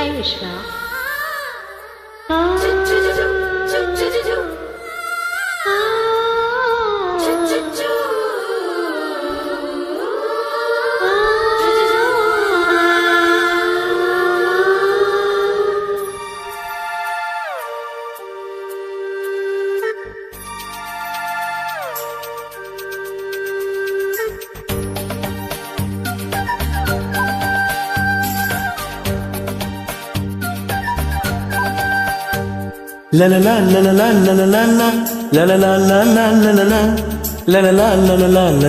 Hi, Vishwa. La la la la la la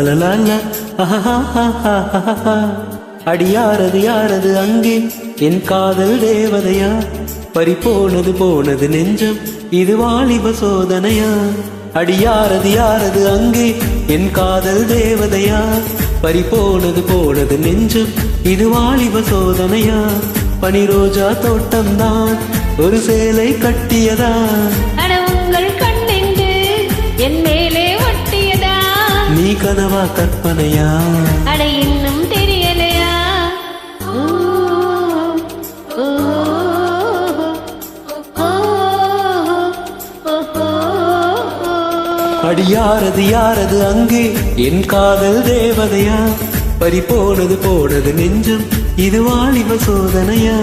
la la ஆஹாஹாஹாஹாஹா. அடி யாரது யாரது அங்கே என் காதல் தேவதையா பறி போனது போனது நெஞ்சம் இது வாலிப சோதனையா அடி யாரது யாரது அங்கே என் காதல் தேவதையா பறி போனது போனது நெஞ்சம் இது வாலிப சோதனையா பனி ரோஜா தோட்டம்தான் ஒரு சேலை கட்டியதா? அட உங்கள் கண்ணெங்கு? என் மேலே ஒட்டியதா? நீ கனவா கற்பனையா? அட இன்னும் தெரியலையா. அடி யாரது யாரது அங்கே? என் காதல் தேவதையா? பறி போனது போனது நெஞ்சம் இது வாலிப சோதனையா?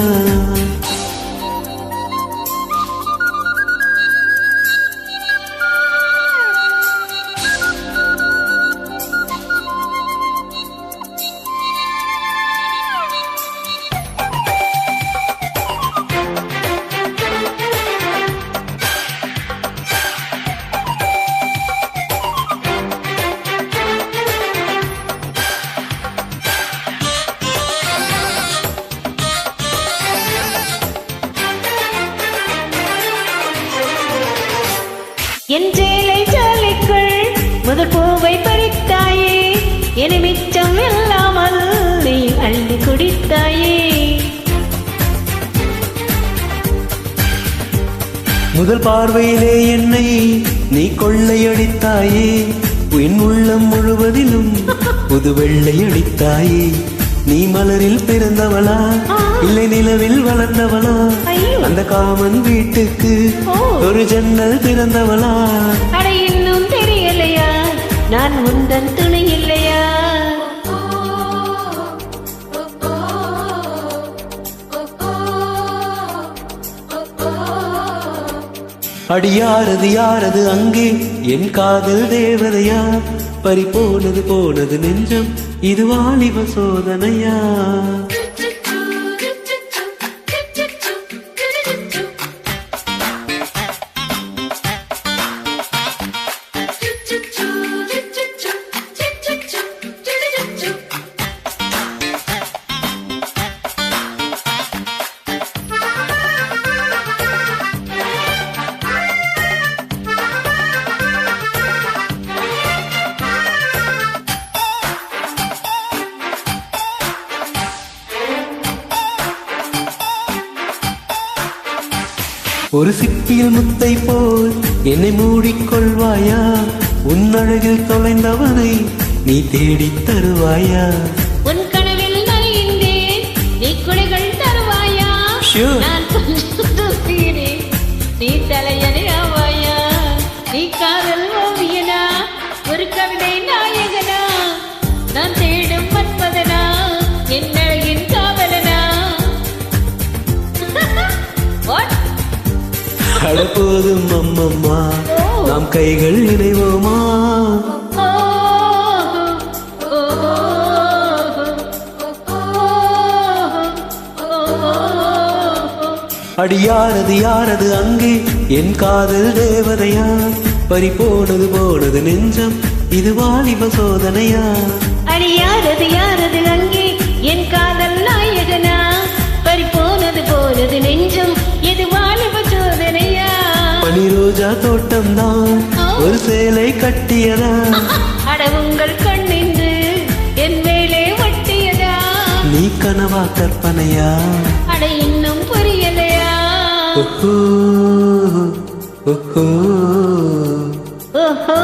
என் சேலை சாலைக்குள் முதல் பூவை பறித்தாயே என மிச்சம் இல்லாமல் நீ அள்ளி குடித்தாயே. முதல் பார்வையிலே என்னை நீ கொள்ளையடித்தாயே என் உள்ளம் முழுவதிலும் புது வெள்ளையடித்தாயே நீ மலரில் பிறந்தவளா? இல்லை நிலவில் வளர்ந்தவளா. அந்த காமன் வீட்டுக்கு. ஒரு ஜன்னல் திறந்தவளா? இன்னும் தெரியலையா? நான் உந்தன் துணை இல்லையா? அடி யாரது யாரது அங்கே? என் காதல் தேவதையா? பறி போனது போனது நெஞ்சம். இது வாலிப சோதனையா? ஒரு சிப்பியில் முத்தை போல் என்னை மூடிக்கொள்வாயா? உன் அழகில் தொலைந்தவனை நீ தேடித் தருவாயா? உன் கனவில் நீ குடைகள் தருவாயா. நான் அழப்போதும் அம்மம்மா. நாம் கைகள் இணைவோமா அடி யாரது யாரது அங்கே? என் காதல் தேவதையா? பறி போனது போனது நெஞ்சம். இது வாலிப சோதனையா? அடி யாரது யாரது அங்கே? ரோஜா தோட்டம் தான் ஒரு சேலை கட்டியதா? அட உங்கள் கண்ணின்று என் மேலே வட்டியதா நீ கனவா கற்பனையா? அட இன்னும் புரியலையா? ஓஹோ ஓஹோ. ஓஹோ.